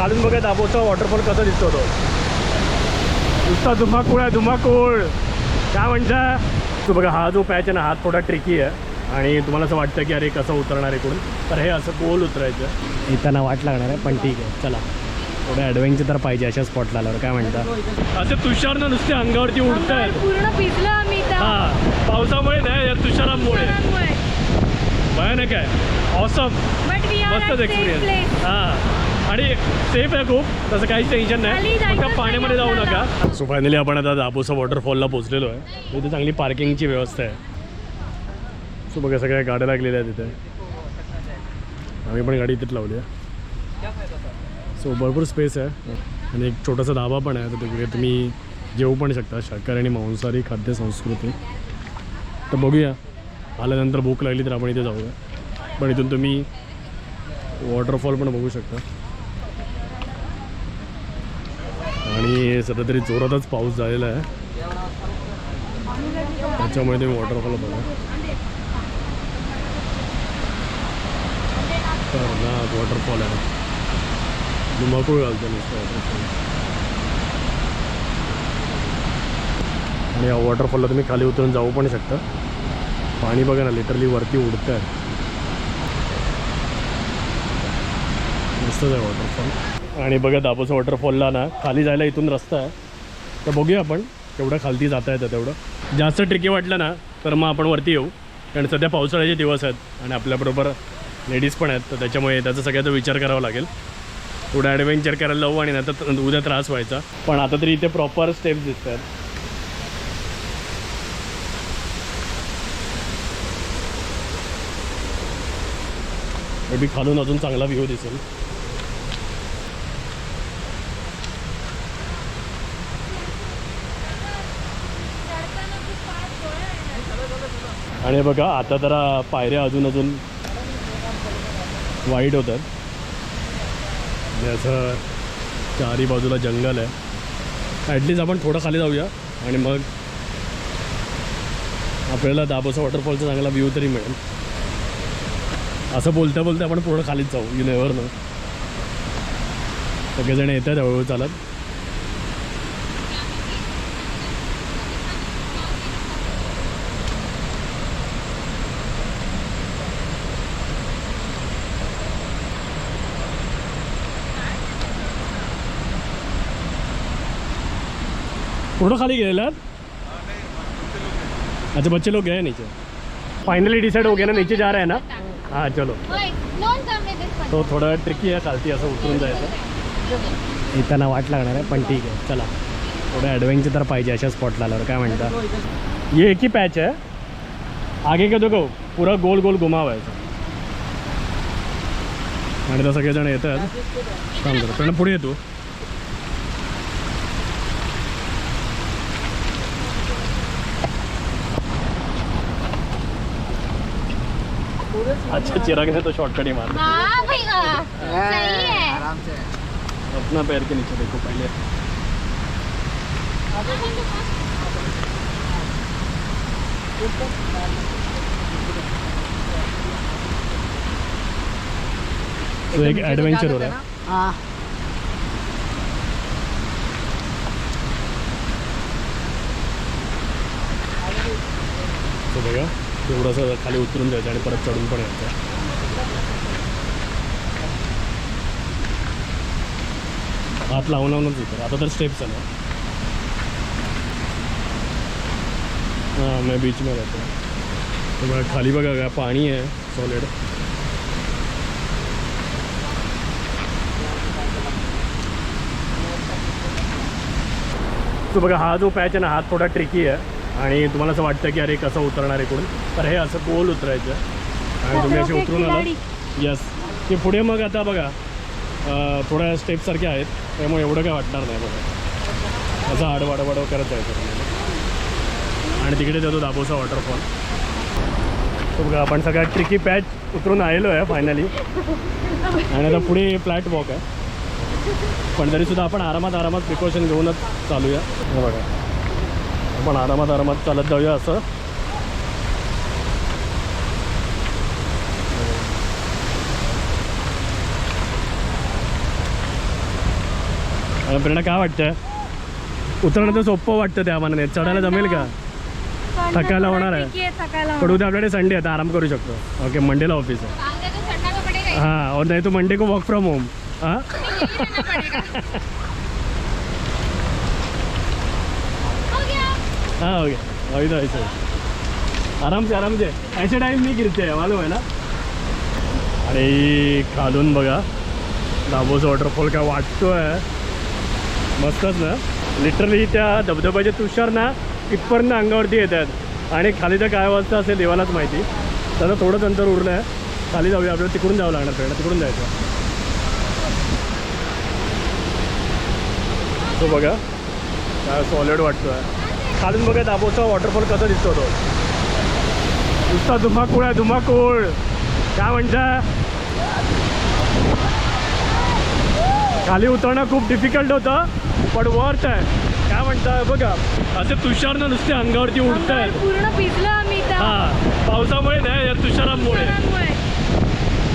खालून बघा दाबोचा वॉटरफॉल कसा दिसतो तो. नुसता धुमाकूळ आहे धुमाकूळ. काय म्हणता तो बघा हा जो पॅच आहे ना हा थोडा ट्रिकी आहे. आणि तुम्हाला असं वाटतं की अरे कसं उतरणार आहे इकडून तर हे असं गोल उतरायचं. येताना वाट लागणार आहे पण ठीक आहे. चला. थोडं ॲडव्हेंचर तर पाहिजे अशा स्पॉटला आल्यावर. काय म्हणता? असं तुषार ना नुसते अंगावरती उडत आहेत हा पावसामुळे नाही या तुषारामुळे. भयानक आहे. ऑसम मस्तच एक्सपिरियन्स. हां. आणि सेफ आहे खूप. तसं काहीच टेन्शन नाही. फक्त पाण्यामध्ये जाऊ नका. सो फायनली आपण आता दापोसा वॉटरफॉलला पोहोचलेलो आहे. इथे चांगली पार्किंगची व्यवस्था आहे. सो बघा सगळ्या गाड्या लागलेल्या आहेत तिथे आम्ही पण गाडी इथेच लावली आहे. सो भरपूर स्पेस आहे. आणि एक छोटासा धाबा पण आहे. तर तिकडे तुम्ही जेवू पण शकता. शाकाहारी आणि मांसाहारी खाद्य संस्कृती. तर बघूया. आल्यानंतर भूक लागली तर आपण इथे जाऊया. पण इथून तुम्ही वॉटरफॉल पण बघू शकता. आणि सध्या तरी जोरातच पाऊस झालेला आहे. त्याच्यामुळे तुम्ही वॉटरफॉल बघा. तर ना वॉटरफॉल आहे धुमाकूळ घालतो नुसतं वॉटरफॉल आणि या वॉटरफॉलला तुम्ही खाली उतरून जाऊ पण शकता. पाणी बघा ना लिटरली वरती उडतं आहे मस्तच आहे वॉटरफॉल आणि बघा दाबोचा वॉटरफॉलला ना खाली जायला इथून रस्ता आहे. तर बघूया आपण तेवढं खालती जाता येतं तेवढं. जास्त ट्रिकी वाटलं ना तर मग आपण वरती येऊ. कारण सध्या पावसाळ्याचे दिवस आहेत आणि आपल्याबरोबर लेडीज पण आहेत तर त्याच्यामुळे त्याचा सगळ्याचा विचार करावा लागेल. थोडं ॲडव्हेंचर करायला लावू आणि नंतर उद्या त्रास व्हायचा. पण आता तरी इथे प्रॉपर स्टेप्स दिसत आहेत मे बी खालून अजून चांगला व्ह्यू दिसेल. आणि बघा आता जरा पायऱ्या अजून अजून वाईट होतात. असं चारी बाजूला जंगल आहे. ॲटलीस्ट आपण थोडं खाली जाऊया आणि मग आपल्याला दाबोसा वॉटरफॉलचा चांगला व्ह्यू तरी मिळेल. असं बोलता बोलता आपण पूर्ण खालीच जाऊ यू नेवर न सगळेजण येतात हळूहळू चालत. पूर्ण खाली गेलेलात अच्छा बच्चे लोग गए नीचे। फाइनली डिसाइड हो गया ना, नीचे जा रहे हैं ना? हाँ चलो। तो थोडं ट्रिकी आहे खालती असं उतरून जायचं येताना वाट लागणार आहे, पण ठीक आहे, चला। थोडं ॲडव्हेंचर तर पाहिजे अशा स्पॉटला आल्यावर काय म्हणता? ये एक ही पैच है आगे का देखो, पूरा गोल गोल घुमा हुआ है ऐसा. आणि तर सगळेजण येतात। काम करतो पण पुढे येतो अच्छा चिराग ने तो शॉर्टकट ही मारा हाँ भैया सही है। अपना पैर के नीचे देखो पहले। तो एक एडवेंचर हो रहा है। हाँ। तो बघा थोडंसं खाली उतरून जायचं आणि परत चढून पण यायचं. हात लावून लावूनच उतर आता तर स्टेप्स आल्या हाँ, मैं बीच में रहता हूँ तो बघा खाली बघा का पाणी आहे सॉलिड तो बघा, हा जो पॅच आहे ना, हा थोडा ट्रिकी आहे. आणि तुम्हाला असं वाटतं की अरे कसं उतरणार इकडून तर हे असं गोल उतरायचं. आणि तुम्ही असे उतरून आलात. यस ते पुढे मग आता बघा थोड्या स्टेपसारख्या आहेत. त्यामुळे एवढं काय वाटणार नाही बघा. असं आडवाड आडवाड करत जायचं आणि तिकडे जातो दापोसा वॉटरफॉल तो बघा आपण सगळ्या ट्रिकी पॅच उतरून आलेलो आहे फायनली आणि आता पुढे फ्लॅट वॉक आहे. पण तरीसुद्धा आपण आरामात आरामात प्रिकॉशन घेऊनच चालूया. बघा. आपण आरामात आरामात चालत जाऊया असं. प्रेरणा काय वाटतं उतरणं तर सोपं वाटतं त्या मानाने. चढायला जमेल का? थकायला होणार आहे. पण उद्या आपल्याकडे संडे आहे तर आराम करू शकतो. ओके मंडेला ऑफिस आहे. ही। हाँ और नहीं तो मंडे को वर्क फ्रॉम होम। हो गया हाँ हो गया वही तो ऐसे आराम से आराम से. ऐसे टाइम नहीं गिरते हैं मालूम है ना? अरे खालून बघा दाबोस वॉटरफॉल काय वाटतोय. मस्तच ना? लिटरली त्या धबधब्याचे तुषार ना इथपर्यंत अंगावरती येत आहेत आणि खाली तर काय वाजता असेल देवालाच माहिती. त्याला थोडंच अंतर उरलं आहे खाली जाऊया आपल्याला तिकडून जावं लागणार आपल्याला तिकडून जायचं. तो बघा काय सॉलिड आहे खालून बघा दाबोचा वॉटरफॉल कसा दिसतो तो. नुसता धुमाकूळ आहे धुमाकूळ. काय म्हणता? खाली उतरणं खूप डिफिकल्ट होतं पण वर्थ आहे. काय म्हणता बघा. असे तुषारनं नुसते अंगावरती उडत आहेत इथं. हा पावसामुळे नाही या तुषारामुळे.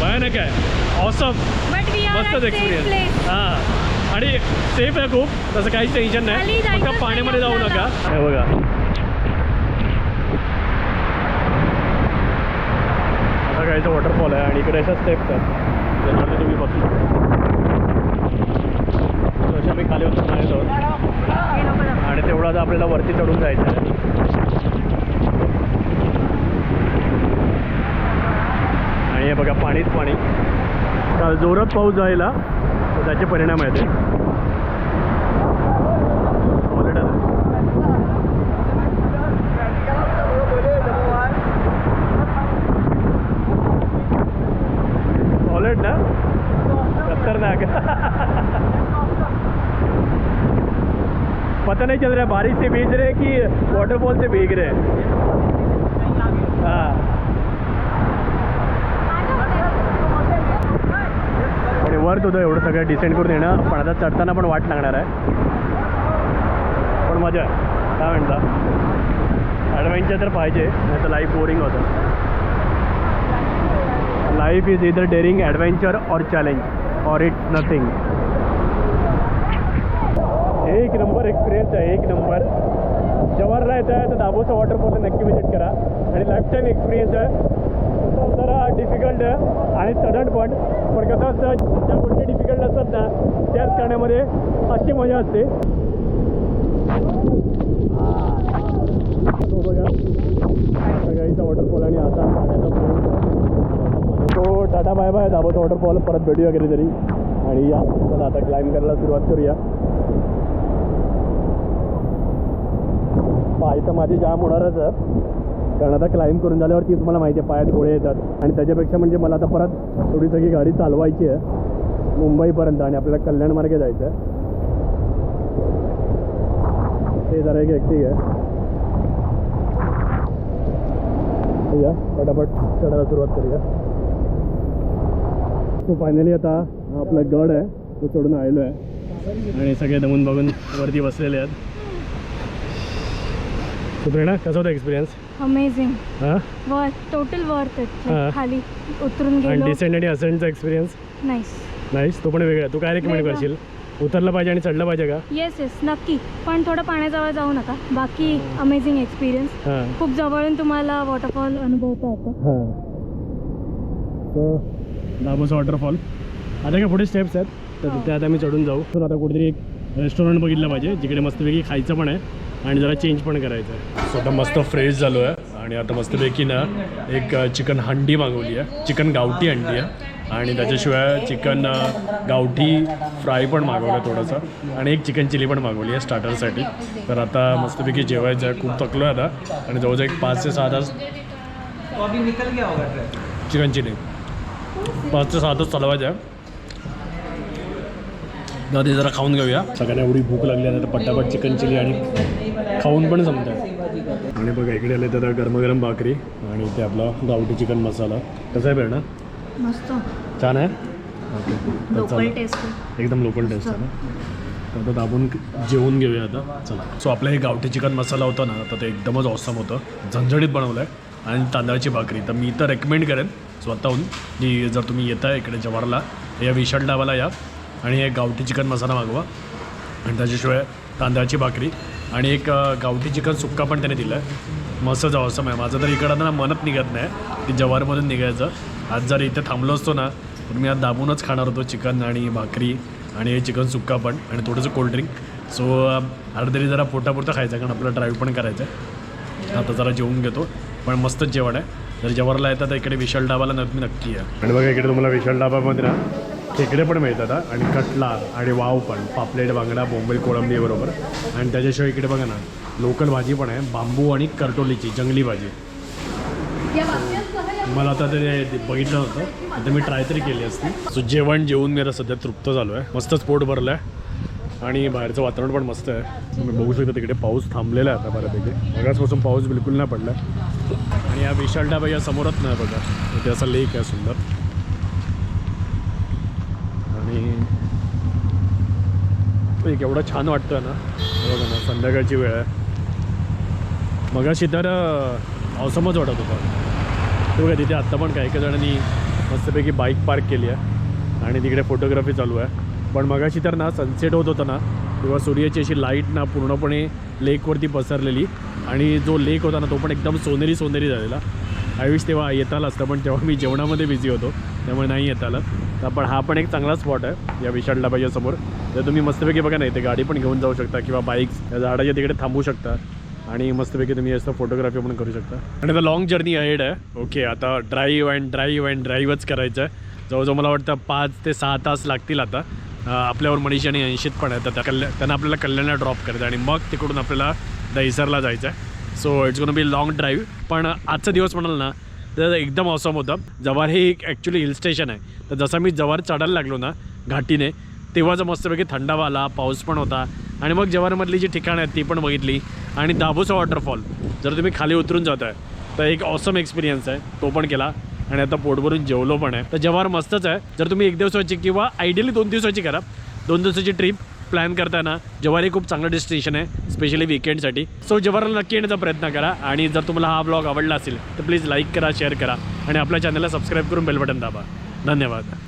भयानक आहे. ऑसम मस्तच safe एक्सपिरियन्स. हां. आणि सेफ आहे खूप. तसं काहीच टेन्शन नाही. फक्त पाण्यामध्ये जाऊ नका. हे बघा. आता काहीचं वॉटरफॉल आहे आणि इकडे अशा स्टेप्स आहेत तुम्ही बसू शकता. अशा मी खाली उतरून येतो आणि तेवढं आता आपल्याला वरती चढून जायचं आहे. आणि हे बघा पाणीच पाणी. काल जोरात पाऊस जायला त्याचे परिणाम आहेत. Solid आहे. सॉलिड ना? खतरनाक. पता नहीं चल रहा है बारिश से भीग रहे कि वाटरफॉल से भीग रहे? हाँ आणि वर्थ होतं एवढं सगळं डिसेंड करून येणं. पण आता चढताना पण वाट लागणार आहे. पण मजा आहे. काय म्हणता? ॲडव्हेंचर तर पाहिजे. नाही तर लाईफ बोरिंग होतं. Life is either daring adventure or challenge or it's nothing एक नंबर एक्सपिरियन्स आहे. एक नंबर. जवाहरला येत आहे तर दाबोचा वॉटरफॉल नक्की विजिट करा. आणि लाईफ टाईम एक्सपिरियन्स आहे. जरा डिफिकल्ट आहे आणि चढण पण. पण कसं असतं ज्या गोष्टी डिफिकल्ट असतात ना त्याच करण्यामध्ये अशी मजा असते. तो बघा सगळ्याचा वॉटरफॉल आणि आता पाण्याचा तो टाटा बाय बाय दाबोचा वॉटरफॉल परत भेटूया कधीतरी. आणि या चला आता क्लाइंब करायला सुरुवात करूया. पाय तर माझी जाम होणारच आहे. कारण आता क्लाइंब करून झाल्यावरती तुम्हाला माहिती आहे पायात गोळे येतात. आणि त्याच्यापेक्षा म्हणजे मला आता परत थोडी सगळी गाडी चालवायची आहे. मुंबईपर्यंत आणि आपल्याला कल्याण मार्गे जायचं आहे ते जरा एक हॅक्टिक आहे. या पटापट चढायला सुरुवात करूया. तो फायनली आता आपला गड आहे तो चढून आलेलो आहे. आणि सगळे दमून बघून वरती बसलेले आहेत. तो प्रेरणा कसा होता एक्सपिरियन्स अमेझिंग हां? वर्थ टोटल वर्थ हा. खाली उतरून आणि गेलो. डिसेंट आणि असेंटचा एक्सपिरियन्स नाईस नाहीस तो पण वेगळा. तू काय रेकमेंड वेगळा. करशील? उतरलं पाहिजे आणि चढलं पाहिजे का? येस येस नक्की. पण थोडं पाण्याजवळ जाऊ नका. बाकी अमेझिंग एक्सपिरियन्स हां. खूप जवळून तुम्हाला वॉटरफॉल अनुभवता येतं. हां. दाबोसा वॉटरफॉल आता काय पुढे स्टेप्स आहेत. तर हो. तिथे आता मी चढून जाऊ. तर आता कुठेतरी एक रेस्टॉरंट बघितलं पाहिजे जिकडे मस्तपैकी खायचं पण आहे. आणि जरा चेंज पण करायचं आहे. स्वतः मस्त फ्रेश झालो आहे. आणि आता मस्तपैकी ना एक चिकन हंडी मागवली आहे. चिकन गावठी हंडी आहे. आणि त्याच्याशिवाय चिकन गावठी फ्राय पण मागवलं आहे थोडंसं. आणि एक चिकन चिली पण मागवली आहे स्टार्टरसाठी. तर आता मस्तपैकी जेवायचं आहे. खूप थकलो आहे आता. आणि जवळजवळ एक पाच ते सहा तास तो अभी निकल गया होगा ट्रैफिक चिकन चिली. पाच ते सहा तास चालवायचं आहे. ते जरा खाऊन घेऊया. सगळ्यांना एवढी भूक लागली आहे तर पटापट चिकन चिली आणि खाऊन पण जमत आहे आणि बघा इकडे आले तर गरमागरम भाकरी आणि ते आपला गावठी चिकन मसाला. कसं आहे बेरणा मस्त. छान आहे? ओके एकदम लोकल टेस्ट आहे ना? तर आता दाबून जेवून घेऊया आता. चला. सो आपलं हे गावठी चिकन मसाला होता ना तर ते एकदमच ऑसम होतं. झणझणीत बनवलं आहे आणि तांदळाची भाकरी. तर मी तर रेकमेंड करेन. स्वतःहून की जर तुम्ही येताय इकडे जवाहरला या विशाल डाबाला या. आणि हे गावठी चिकन मसाला मागवा. आणि त्याच्याशिवाय तांदळाची भाकरी. आणि एक गावठी चिकन सुक्का पण त्याने दिलं आहे मस्त असं आहे. माझं तर इकडं ना मनत निघत नाही. की जवारमधून निघायचं. आज जर इथे थांबलो असतो ना तर मी आज दाबूनच खाणार होतो चिकन आणि भाकरी आणि हे चिकन सुक्का पण आणि थोडंसं कोल्ड्रिंक सो अर्धरी तरी जरा पोटापुरतं खायचं कारण आपलं ड्राईव्ह पण करायचं आहे आता जरा जेवून घेतो. पण मस्तच जेवण आहे. जर जवाहरला येतात तर इकडे विशाल डाबाला नक्की नक्की आहे आणि बघा इकडे तुम्हाला विशाल डाबामध्ये ना खेकडे पण मिळतात आणि कटला आणि वाव पण. पापलेट बांगडा बोंबई कोळंबी बरोबर. आणि त्याच्याशिवाय इकडे बघा ना लोकल भाजी पण आहे. बांबू आणि करटोलीची जंगली भाजी. मला आता ते बघितलं होतं. आता मी ट्राय तरी केली असती. सो जेवण जेवून मी आता सध्या तृप्त झालो आहे मस्तच पोट भरलं आहे आणि बाहेरचं वातावरण पण मस्त आहे. तुम्ही बघू शकता तिकडे पाऊस थांबलेला आहे आता बऱ्यापैकी. मगाचपासून पाऊस बिलकुल नाही पडला. आणि या विशाल डाबा या समोरच नाही बघा. इथे असा लेक आहे सुंदर. आणि एक एवढं छान वाटतं ना. बघा ना संध्याकाळची वेळ आहे. मगाशी तर पावसामच वाटत होता. बघा तिथे आत्ता पण काही काही जणांनी मस्तपैकी बाईक पार्क केली आहे. आणि तिकडे फोटोग्राफी चालू आहे. पण मगाशी तर ना सनसेट होत होता ना किंवा सूर्याची अशी लाइट ना पूर्णपणे लेकवरती पसरलेली. आणि जो लेक होता ना तो पण एकदम सोनेरी सोनेरी झालेला. आयुष तेव्हा येत आलं असतं पण तेव्हा मी जेवणामध्ये बिझी होतो त्यामुळे नाही येत आलं तर पण हा पण एक चांगला स्पॉट आहे या विशाल डाबाच्या समोर. तर तुम्ही मस्तपैकी बघा नाही ते गाडी पण घेऊन जाऊ शकता किंवा बाईक्स या झाडाच्या तिकडे थांबू शकता. आणि मस्तपैकी तुम्ही असं फोटोग्राफी पण करू शकता. आणि आता लॉंग जर्नी अहेड आहे. ओके आता ड्राईव्ह अँड ड्राईव्ह अँड ड्राईव्हच करायचं आहे जवळजवळ मला वाटतं पाच ते सहा तास लागतील आता. आपल्यावर मनीष आणि अंशित पण आहे तर त्या कल्या त्यांना आपल्याला कल्याणला ड्रॉप करायचं आणि मग तिकडून आपल्याला दहिसरला जायचं आहे so it's gonna be long drive पण आजचा दिवस म्हणाल ना तर एकदम ऑसम होतं. जवार हे एक ॲक्च्युली हिल स्टेशन आहे. तर जसं मी जवार चढायला लागलो ना घाटीने तेव्हाच मस्तपैकी थंडावा आला पाऊस पण होता. आणि मग जवारमधली जी ठिकाणं आहेत ती पण बघितली. आणि दाबोसा वॉटरफॉल जर तुम्ही खाली उतरून जात आहे तर एक ऑसम एक्सपिरियन्स आहे. तो पण केला. आणि आता पोटभरून जेवलो पण आहे. तर जवार मस्तच आहे. जर तुम्ही एक दिवसाची किंवा आयडियली दोन दिवसाची करा. दोन दिवसाची ट्रिप प्लॅन करताना जवार हे खूप चांगलं डेस्टिनेशन आहे स्पेशली विकेंडसाठी सो जवारला नक्की येण्याचा प्रयत्न करा आणि जर तुम्हाला हा ब्लॉग आवडला असेल तर प्लीज लाईक करा शेअर करा आणि आपल्या चॅनलला सबस्क्राईब करून बेल बटन दाबा. धन्यवाद.